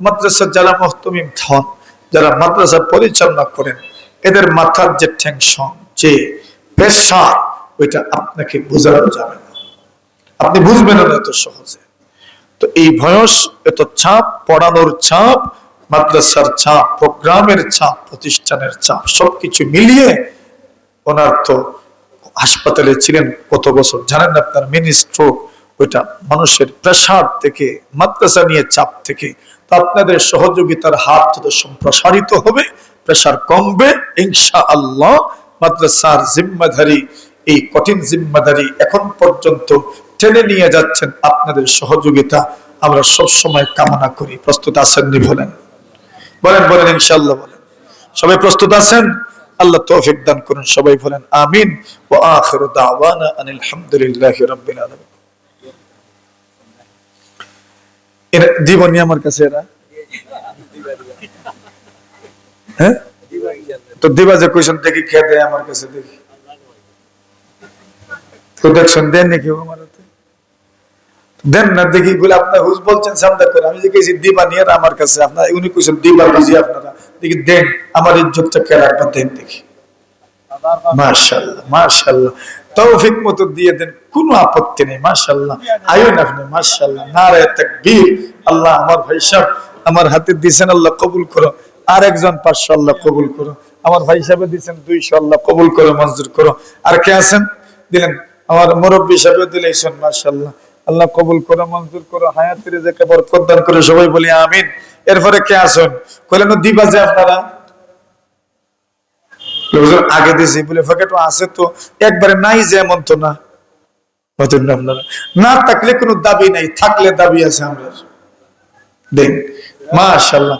মাদ্রাসা যারা মহতমিম ধন যারা মাদ্রাসা পরিচালনা করেন, এদের মাথার যে টেনশন যে প্রেশার ওইটা আপনাকে বোঝানো যাবে না। আপনি বুঝবেন না এত সহজে। তো এই বয়স এত চাপ, পড়ানোর চাপ, মাদ্রাসার চাপ, প্রোগ্রামের চাপ, প্রতিষ্ঠানের চাপ, সবকিছু মিলিয়ে ওনার তো হাসপাতালে ছিলেন কত বছর, জানেন আপনার মিনি স্ট্রোক ওইটা মানুষের প্রেশার থেকে, মাদ্রাসা নিয়ে চাপ থেকে আপনাদের সহযোগিতার হাত যত সম্প্রসারিত হবে, প্রেশার কমবে ইনশা আল্লাহ মাদ্রাসার জিম্মাধারী এই কঠিন জিম্মাদারি এখন পর্যন্ত টেনে নিয়ে যাচ্ছেন আপনাদের সহযোগিতা। আমরা সব সময় কামনা করি। প্রস্তুত আছেননি বলেন? বলেন বলেন, ইনশাআল্লাহ বলেন। সবাই প্রস্তুত আছেন? আল্লাহ তৌফিক দান করুন সবাই বলেন, আমিন। ওয়া আখিরু দাওয়ানা আনিল হামদুলিল্লাহি রাব্বিল আলামিন। এরা জীবনী আমার কাছে এরা। হ্যাঁ? তো দিবা যে কোয়েশন দেখি খেয়ে দেয় আমার কাছে, দেখি। তো দেখছেন, দেন নাকি ও আমার হাতে? দেন না, দেখি বলে আপনার হুজ বলছেন, সামনে করে। আমি দেখেছি দিবা নিয়ে এরা আমার কাছে। আপনার, উনি কোয়েশন দিবা বুঝি আপনারা। দেখি, দেন, আমার ইজ্জতটা কে রাখবেন, দেন দেখি। মাশাল্লাহ মাশাল্লাহ। তৌফিক মতো দিয়ে দেন, কোনো আপত্তি নেই আল্লাহ আমার ভাই সাহেব আমার হাতে দিয়েছেন আল্লাহ কবুল করো। আর একজন পাঁচশো আল্লাহ কবুল করো। আমার ভাই সাহেব দিয়েছেন দুইশো আল্লাহ কবুল করো, মঞ্জুর করো। আর কে আছেন? দিলেন, আমার মুরব্বী সাহেব দিলেছেন মাশাল্লাহ আল্লাহ কবুল করো, মঞ্জুর করো, হায়াতের যে বরকত দান করে, সবাই বলি আমিন। এরপরে কে আসুন কইলেন দিবা যে আপনারা। লোকজন আগে দিয়েছি বলে পকেট আছে তো, একবারে নাই যে এমন তো না। না থাকলে কোনো দাবি নাই, থাকলে দাবি আছে আমাদের। দেখ মাশাল্লাহ